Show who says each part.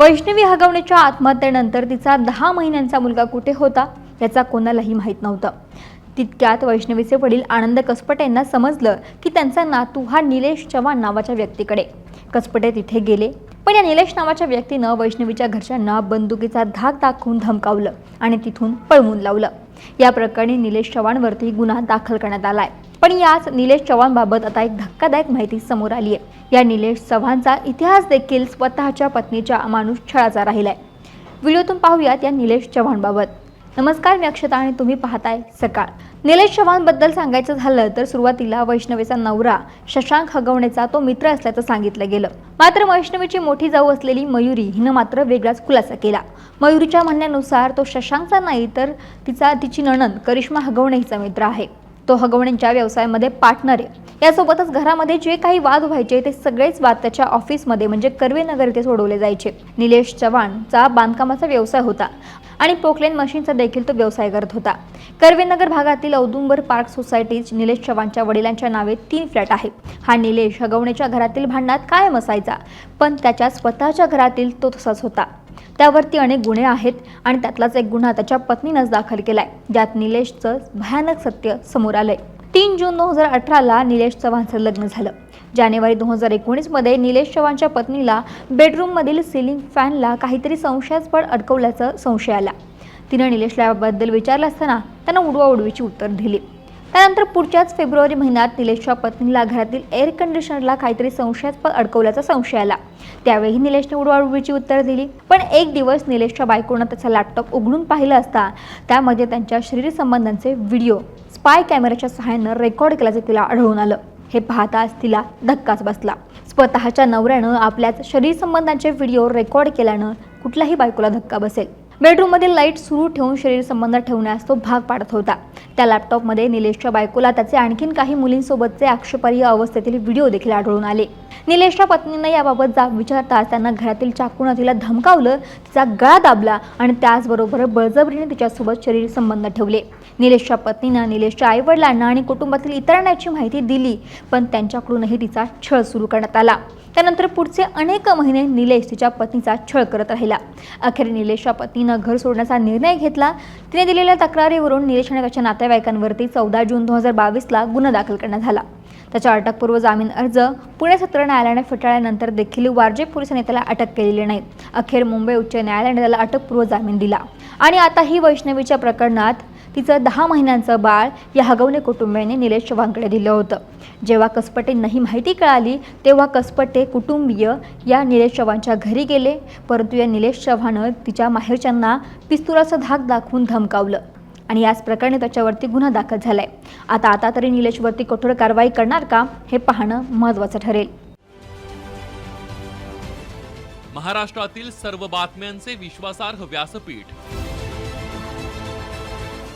Speaker 1: वैष्णवी हगवण्याच्या आत्महत्येनंतर तिचा दहा महिन्यांचा मुलगा कुठे होता याचा कोणालाही माहीत नव्हतं. तितक्यात वैष्णवीचे वडील आनंद कसपटे यांना समजलं की त्यांचा नातू हा निलेश चव्हाण नावाच्या व्यक्तीकडे. कसपटे तिथे गेले पण या निलेश नावाच्या व्यक्तीनं वैष्णवीच्या घरच्यांना बंदुकीचा धाक दाखवून धमकावलं आणि तिथून पळवून लावलं. या प्रकरणी निलेश चव्हाणवरती गुन्हा दाखल करण्यात आलाय. पण याच निलेश चव्हाणबाबत आता एक धक्कादायक माहिती समोर आली आहे या निलेश चव्हाणचा इतिहास देखील स्वतःच्या पत्नीच्या अमानुष छळाचा राहिलाय. व्हिडिओतून पाहूयात या निलेश चव्हाणबाबत. नमस्कार मी अक्षता आणि तुम्ही पाहताय सकाळ. निलेश चव्हाणबद्दल सांगायचं झालं तर सुरुवातीला वैष्णवीचा नवरा शशांक हगवणेचा तो मित्र असल्याचं सांगितलं गेलं. मात्र वैष्णवीची मोठी जाऊ असलेली मयुरी हिनं मात्र वेगळाच खुलासा केला. मयुरीच्या म्हणण्यानुसार तो शशांकचा नाही तर तिचा तिची नणंद करिश्मा हगवणे हिचा मित्र आहे. तो हगवण्यांच्या व्यवसायामध्ये पार्टनर आहे. यासोबतच घरामध्ये जे काही वाद व्हायचे ते सगळेच वाद त्याच्या ऑफिसमध्ये म्हणजे कर्वेनगर येथे सोडवले जायचे. निलेश चव्हाणचा बांधकामाचा व्यवसाय होता आणि पोकलेन मशीनचा देखील तो व्यवसाय करत होता. कर्वेनगर भागातील औदुंबर पार्क सोसायटीत निलेश चव्हाणच्या वडिलांच्या नावे तीन फ्लॅट आहे हा निलेश हगवणेच्या घरातील भांडणात कायम असायचा पण त्याच्या स्वतःच्या घरातील तो तसाच होता. त्यावरती अनेक गुन्हे आहेत आणि त्यातलाच एक गुन्हा त्याच्या पत्नीनंच दाखल केलाय ज्यात निलेशचं भयानक सत्य समोर आलंय. तीन जून दोन हजार अठराला निलेश चव्हाणचं लग्न झालं. जानेवारी दोन हजार एकोणीसमध्ये निलेश चव्हाणच्या पत्नीला बेडरूममधील सिलिंग फॅनला काहीतरी संशयास्पद अडकवल्याचा संशय आला. तिनं निलेशला याबद्दल विचारलं असताना त्यानं उडवाउडवीची उत्तर दिली. त्यानंतर पुढच्याच फेब्रुवारी महिन्यात निलेशच्या पत्नीला घरातील एअर कंडिशनरला काहीतरी संशयास्पद अडकवल्याचा संशय आला. त्यावेळी निलेशने उडवाउडवीची उत्तर दिली. पण एक दिवस निलेशच्या बायकोनं त्याचा लॅपटॉप उघडून पाहिलं असता त्यामध्ये त्यांच्या शरीर संबंधांचे व्हिडिओ स्पाय कॅमेऱ्याच्या सहाय्यानं रेकॉर्ड केल्याचं तिला आढळून आलं. हे पाहताच तिला धक्काच बसला. स्वतःच्या नवऱ्यानं आपल्याच शरीर संबंधांचे व्हिडिओ रेकॉर्ड केल्यानं कुठल्याही बायकोला धक्का बसेल. बेडरूममध्ये लाइट सुरू ठेवून शरीर संबंध ठेवण्यास तो भाग पाडत होता. त्या लॅपटॉपमध्ये निलेशच्या बायकोला त्याचे आणखीन काही मुलींसोबतचे आक्षेपार्ह अवस्थेतील व्हिडिओ देखील आढळून आले. निलेशच्या पत्नीनं याबाबत जाब विचारताच त्यांना घरातील चाकून तिला धमकावलं तिचा गळा दाबला आणि त्याचबरोबर बळजबरीने तिच्यासोबत शरीर संबंध ठेवले. निलेशच्या पत्नीनं निलेशच्या आईवडिलांना आणि कुटुंबातील इतरांना याची माहिती दिली पण त्यांच्याकडूनही तिचा छळ सुरू करण्यात आला. त्यानंतर पुढचे अनेक महिने निलेश तिच्या पत्नीचा छळ करत राहिला. अखेर निलेशच्या पत्नीनं घर सोडण्याचा निर्णय घेतला. तिने दिलेल्या तक्रारीवरून निलेश आणि त्याच्या नातेवाईकांवरती चौदा जून दोन हजार बावीसला गुन्हा दाखल करण्यात झाला त्याचा अटकपूर्व जामीन अर्ज पुणे सत्र न्यायालयाने फेटाळल्यानंतर देखील वारजे पोलिसांनी त्याला अटक केलेली नाही. अखेर मुंबई उच्च न्यायालयाने त्याला अटकपूर्व जामीन दिला. आणि आता ही वैष्णवीच्या प्रकरणात तिचं दहा महिन्यांचं बाळ या हगवणे कुटुंबियाने निलेश चव्हाणकडे दिलं होतं. जेव्हा कसपटेंना ही माहिती कळाली तेव्हा कसपटे कुटुंबीय या निलेश चव्हाणच्या घरी गेले. परंतु या निलेश चव्हाणं तिच्या माहेरच्यांना पिस्तुलाचं धाक दाखवून धमकावलं आणि याच प्रकरणी त्याच्यावरती गुन्हा दाखल झालाय. आता आता तरी निलेशवरती कठोर कारवाई करणार का हे पाहणं महत्त्वाचं ठरेल.
Speaker 2: महाराष्ट्रातील सर्व बातम्यांचे विश्वासार्ह व्यासपीठ